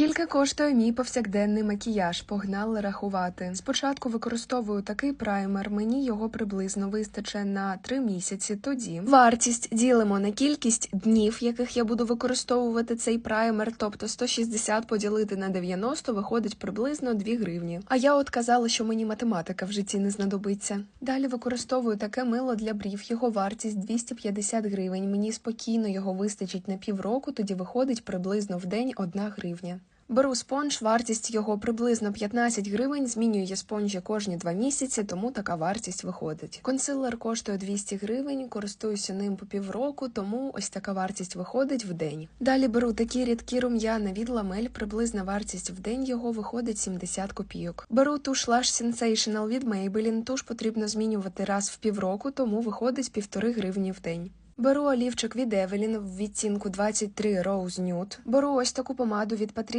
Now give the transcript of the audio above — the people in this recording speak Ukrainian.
Скільки коштує мій повсякденний макіяж? Погнали рахувати. Спочатку використовую такий праймер. Мені його приблизно вистачить на 3 місяці. Тоді вартість ділимо на кількість днів, яких я буду використовувати цей праймер. Тобто 160 поділити на 90 виходить приблизно 2 гривні. А я от казала, що мені математика в житті не знадобиться. Далі використовую таке мило для брів. Його вартість 250 гривень. Мені спокійно його вистачить на півроку, тоді виходить приблизно в день 1 гривня. Беру спонж, вартість його приблизно 15 гривень. Змінюю спонжі кожні два місяці, тому така вартість виходить. Консилер коштує 200 гривень, користуюся ним по півроку, тому ось така вартість виходить в день. Далі беру такі рідкі рум'яна від ламель, приблизна вартість в день його виходить 70 копійок. Беру туш Lash Sensational від Maybelline, туш потрібно змінювати раз в півроку, тому виходить півтори гривні в день. Беру олівчик від Evelyn в відтінку 23 Rose Nude. Беру ось таку помаду від Patricia